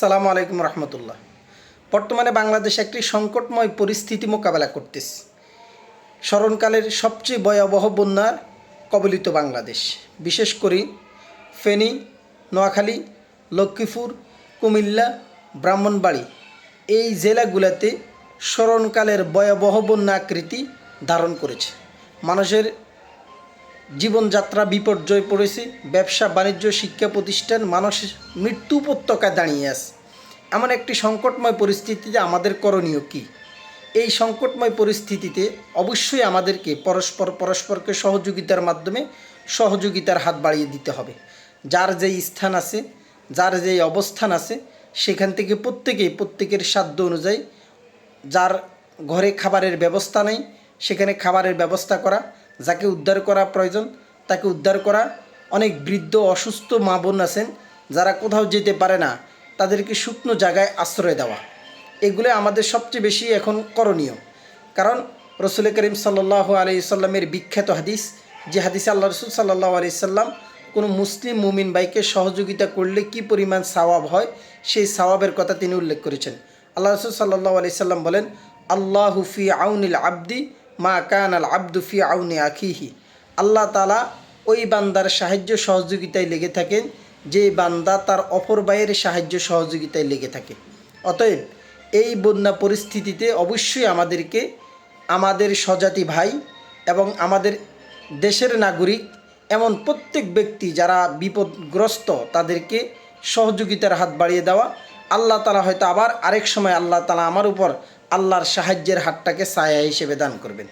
সালামু আলাইকুম রহমতুল্লাহ। বর্তমানে বাংলাদেশ একটি সংকটময় পরিস্থিতি মোকাবেলা করতেছে। স্মরণকালের সবচেয়ে ভয়াবহ বন্যার কবলিত বাংলাদেশ। বিশেষ করে ফেনী, নোয়াখালী, লক্ষ্মীপুর, কুমিল্লা, ব্রাহ্মণবাড়ি এই জেলাগুলোতে স্মরণকালের ভয়াবহ বন্যা আকৃতি ধারণ করেছে। মানুষের জীবনযাত্রা বিপর্যয় পড়েছে, ব্যবসা, বাণিজ্য, শিক্ষা প্রতিষ্ঠান, মানুষ মৃত্যু উপত্যকায় দাঁড়িয়ে আছে। এমন একটি সংকটময় পরিস্থিতিতে আমাদের করণীয় কী? এই সংকটময় পরিস্থিতিতে অবশ্যই আমাদেরকে পরস্পর, পরস্পরকে সহযোগিতার মাধ্যমে সহযোগিতার হাত বাড়িয়ে দিতে হবে। যার যেই স্থান আছে, যার যেই অবস্থান আছে, সেখান থেকে প্রত্যেকেই, প্রত্যেকের সাধ্য অনুযায়ী, যার ঘরে খাবারের ব্যবস্থা নেই, সেখানে খাবারের ব্যবস্থা করা যাকে উদ্ধার করা প্রয়োজন, তাকে উদ্ধার করা। অনেক বৃদ্ধ অসুস্থ মা বোন আছেন, যারা কোথাও যেতে পারে না, তাদেরকে শুকনো জায়গায় আশ্রয় দেওয়া। এগুলো আমাদের সবচেয়ে বেশি এখন করণীয়। কারণ রসুল করিম সাল্লাহ আলি সাল্লামের বিখ্যাত হাদিস, যে হাদিসে আল্লাহ রসুল সাল্লাহ আলি সাল্লাম কোনো মুসলিম মুমিন বাইকে সহযোগিতা করলে কি পরিমাণ সাওয়াব হয়, সেই সাওয়াবের কথা তিনি উল্লেখ করেছেন। আল্লাহ রসুল সাল্লাহ আলি সাল্লাম বলেন, আল্লাহ হুফি আউনিল আব্দি মা কান আল আব্দু আউনে আখিহি। আল্লাহ তালা ওই বান্দার সাহায্য সহযোগিতায় লেগে থাকেন, যে বান্দা তার অপর ভাইয়ের সাহায্য সহযোগিতায় লেগে থাকে। অতএব এই বন্যা পরিস্থিতিতে অবশ্যই আমাদেরকে, আমাদের স্বজাতি ভাই এবং আমাদের দেশের নাগরিক, এমন প্রত্যেক ব্যক্তি যারা বিপদগ্রস্ত, তাদেরকে সহযোগিতার হাত বাড়িয়ে দেওয়া। আল্লাহ তালা হয়তো আবার আরেক সময় আল্লাহ তালা আমার উপর আল্লাহর সাহায্যের হাতটাকে ছায়া হিসেবে দান করবেন।